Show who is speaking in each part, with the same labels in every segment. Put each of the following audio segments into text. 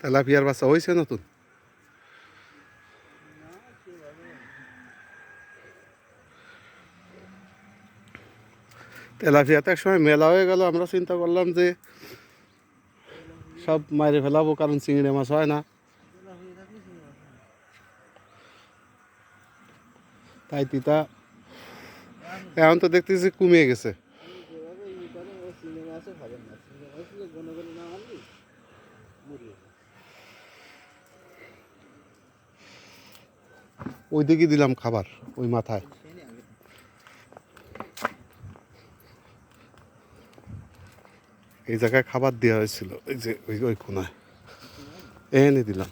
Speaker 1: তেলাপিয়ার বাচ্চা হয়েছে নতুন? তেলাপিয়া তো এক সময় মেলা হয়ে গেল, আমরা চিন্তা করলাম যে সব মারে ফেলাবো, কারণ চিংড়ি মাছ হয় না। তাই তিতা, এখন তো দেখতেছি কমিয়ে গেছে। ওই দিকে দিলাম খাবার, ওই মাথায়। এই জায়গায় খাবার দেওয়া হয়েছিল ওই যে ওই ওই কোনায়। এনে দিলাম।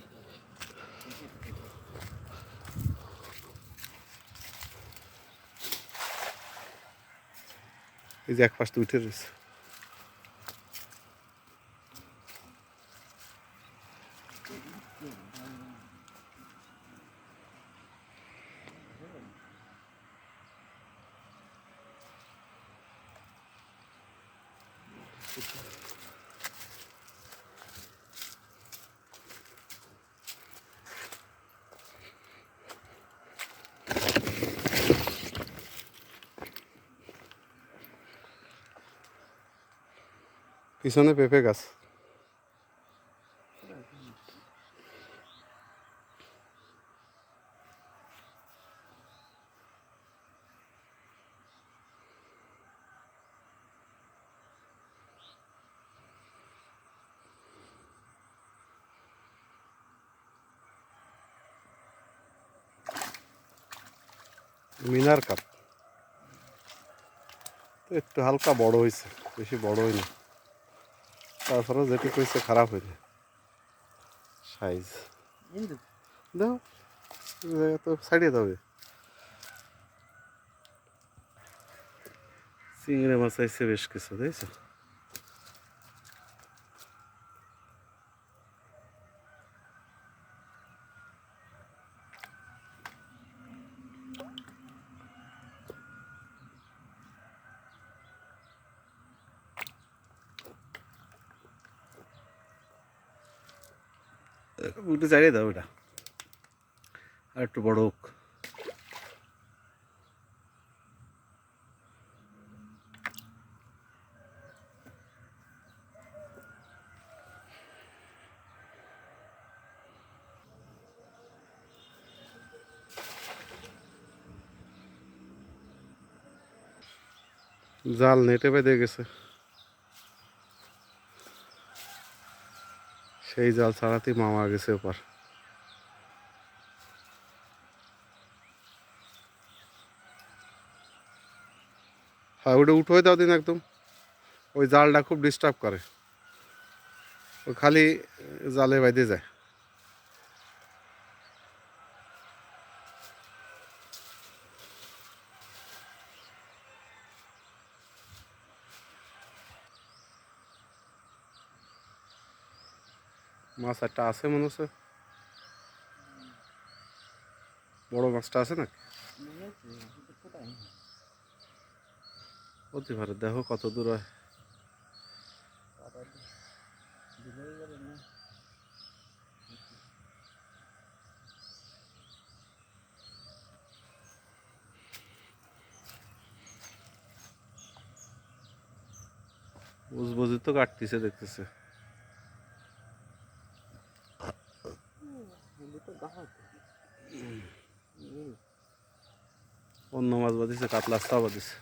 Speaker 1: এই যে এক পাশটা উঠে রয়েছে। পিছনে পেঁপে গাছ। মিনার কাপ। একটু হালকা বড় হয়েছে বেশি বড় হয়নি তারপরে যেটি কইছে খারাপ হয়নি সাইজ। দাও। তো ছাড়িয়ে দেবে চিংড়ি মাছ আইসে বেশ কিছু দেখছ? একটু ছাড়িয়ে দাও এটা। আর একটু বড় হোক। জাল নেটে বেঁধে গেছে। সেই জাল ছাড়াতেই মামা গেছে ওপার হ্যাঁ ওটা উঠোয় দাও দিন একদম। ওই জালটা খুব ডিস্টার্ব করে। ও খালি জালে বাইতে যায়। মাছ একটা আছে মনে হচ্ছে। বড় মাছটা আছে না অতি পারে দেখো কত দূর হয়। বুঝবুঝি তো কাটতেছে দেখতেছে। বাঁধিছে কাতলা চাও বাঁধিছে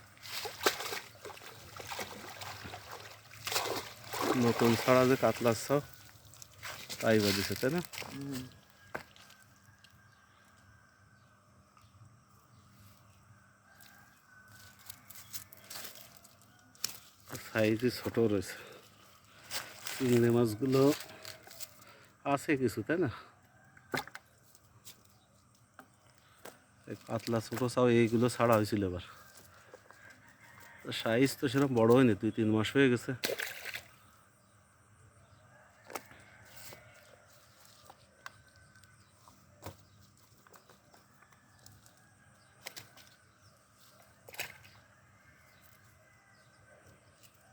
Speaker 1: নতুন ছাড়া যে কাতলা চাও তাই বাঁধিছে তাই না সাইজে ছোট রয়েছে চিংড়ি মাছগুলো আছে কিছু তাই না পাতলা ছোটো চাও এইগুলো ছাড়া হয়েছিল এবার। সাইজ তো সেরকম বড় হয়নি দুই তিন মাস হয়ে গেছে।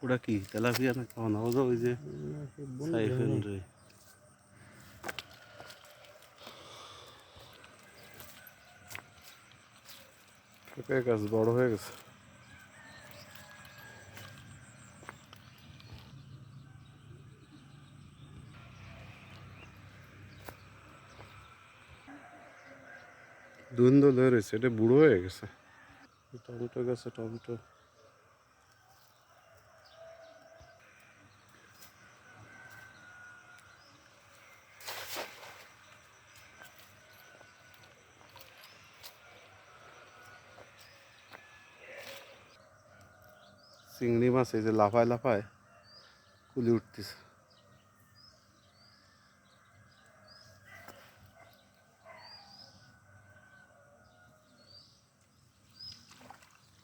Speaker 1: ওটা কি তেলাপিয়া না কেমন ওই যে ওই যে সাইফেন রে। পেঁপে গাছ বড় হয়ে গেছে। ধুন্দল ধরেছে এটা বুড়ো হয়ে গেছে। টমেটো গেছে টমেটো। চিংড়ি মাছ, এই যে লাফায় লাফায় কুলি উঠতেছে।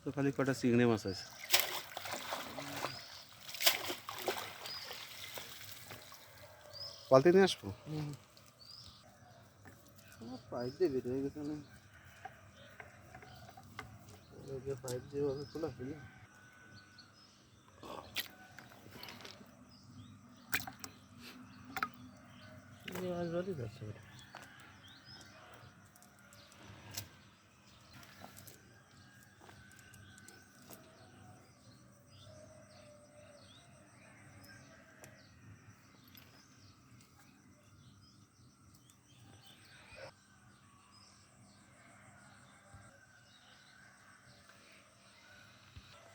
Speaker 1: তো খালি কটা চিংড়ি মাছ আছে। বালতি নিয়ে আসব?
Speaker 2: পাইপ দিয়ে বের হয়ে গেছে না পাইপ দিয়ে খোলা ছিল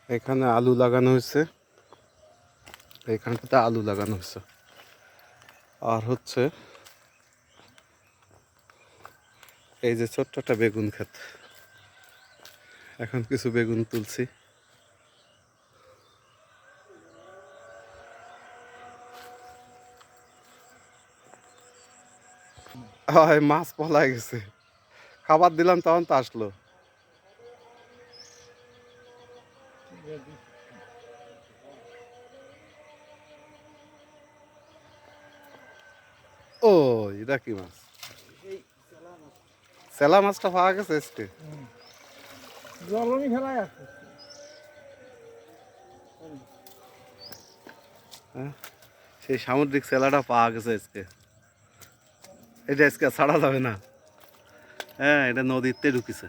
Speaker 1: এখানে আলু লাগানো হয়েছে। এখানটাতে আলু লাগানো হয়েছে। আর হচ্ছে এই যে ছোট্ট একটা বেগুন ক্ষেত। এখন কিছু বেগুন তুলছি। হয় মাছ পলাই গেছে। খাবার দিলাম, তখন তো আসলো। ও, এটা কি মাছ? সেলা মাছটা পাওয়া গেছে আজকে।
Speaker 2: জলনি খেলায় আছে।
Speaker 1: সেই সামুদ্রিক সেলাটা পাওয়া গেছে আজকে। এটা আজকে ছাড়া যাবে না। হ্যাঁ এটা নদীতে ঢুকিছে।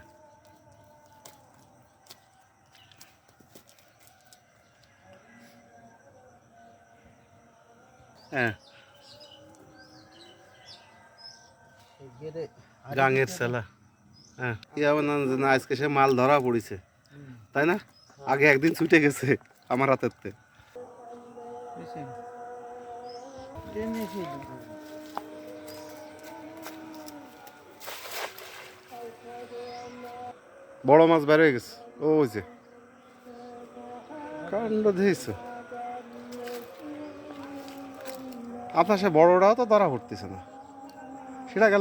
Speaker 1: হ্যাঁ। গাঙের সেলা হ্যাঁ না আজকে সে মাল ধরা পড়েছে। তাই না? আগে একদিন ছুটে গেছে আমার হাতের বড় মাছ বের হয়ে গেছে। ও যে। কাণ্ড দিয়েছে। আপনার সে বড়টাও তো ধরা পড়তেছে না। সেটা গেল